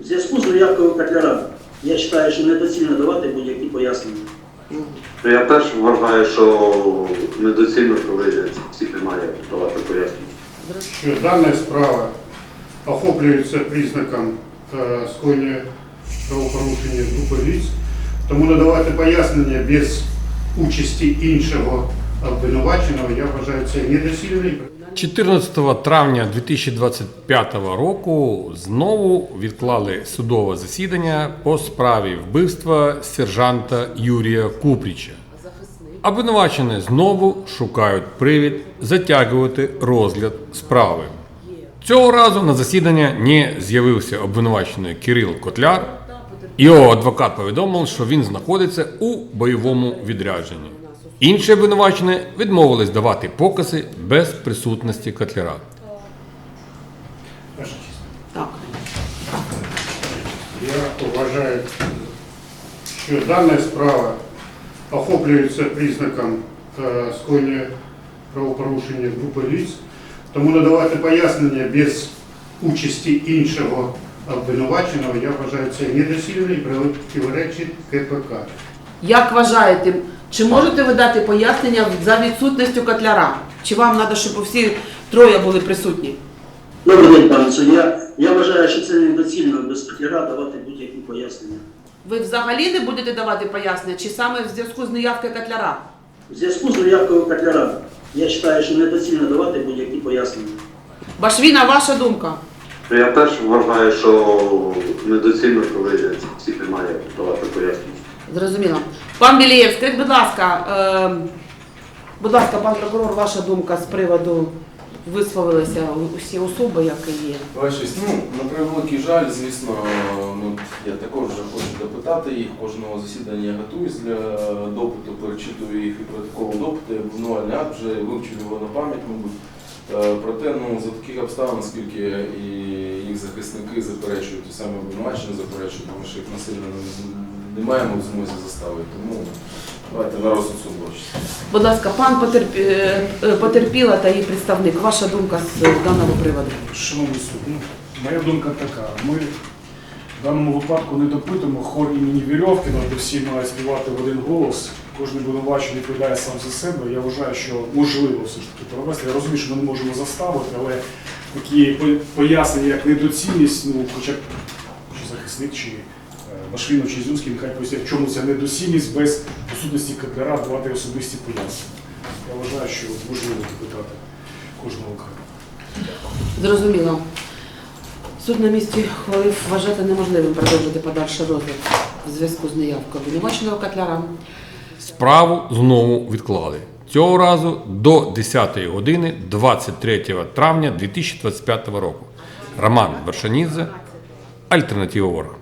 В зв'язку з заявкою Котляра я вважаю, що недоцільно давати будь-які пояснення. Я теж вважаю, що недоцільно, коли всіх немає давати пояснення. що дана справа охоплюється признаком е, скоєння правопорушення групи лиць, тому надавати пояснення без участі іншого обвинуваченого, я вважаю це недоцільно. 14 травня 2025 року знову відклали судове засідання по справі вбивства сержанта Юрія Купріча. Обвинувачені знову шукають привід затягувати розгляд справи. Цього разу на засідання не з'явився обвинувачений Кирил Котляр. Його адвокат повідомив, що він знаходиться у бойовому відрядженні. Інші обвинувачені відмовились давати покази без присутності Котляра. Я вважаю, що дана справа охоплюється признаком е, скоєння правопорушення групи лиць, тому надавати пояснення без участі іншого обвинуваченого, я вважаю це недоцільно і противоречить КПК. Як вважаєте, чи можете ви дати пояснення за відсутністю котляра? Чи вам треба, щоб всі троє були присутні? Добрий день, пане суддя. Я вважаю, що це недоцільно без Котляра давати будь-які пояснення. Ви взагалі не будете давати пояснення, чи саме в зв'язку з неявкою котляра? В зв'язку з заявкою Котляра я вважаю, що недоцільно давати будь-які пояснення. Башвіна, ваша думка? Я теж вважаю, що недоцільно, коли всіх немає давати пояснення. Зрозуміло. Пан Білієв, скажіть, будь ласка, е, будь ласка, пан прокурор, ваша думка з приводу висловилися усі особи, які є. Бачиш, ну, на превеликий жаль, звісно, ну, я також вже хочу допитати їх. Кожного засідання я готуюсь для допиту, перечитую їх і протокол допиту, обвинувальний акт вже вивчив його на пам'ять, мабуть. Е, Проте, ну, за таких обставин, оскільки і їх захисники заперечують, і саме обвинувачення заперечують, тому що їх насильно не- маємо в змозі заставити. Тому давайте на розсуд суду. Будь ласка, пан потерп... е, е, потерпіла та її представник. Ваша думка з даного приводу? Шановний суд, ну, моя думка така. Ми в даному випадку не допитуємо хор імені Вірьовкіна, де всі мають співати в один голос. Кожен обвинувачений відповідає сам за себе. Я вважаю, що можливо все ж таки провести. Я розумію, що ми не можемо заставити, але такі по- пояснення, як недоцільність, ну, хоча б чи захисник, чи Башвінов, чи Зюнський, нехай пояснять, в чому ця недоцільність без присутності Котлера давати особисті пояснення. Я вважаю, що можливо допитати кожного окремо. Зрозуміло. Суд на місці хвалив вважати неможливим продовжити подальший розгляд в зв'язку з неявкою обвинуваченого котляра. Справу знову відклали. Цього разу до 10 години 23 травня 2025 року. Роман Вершанідзе, Альтернатива Ворог.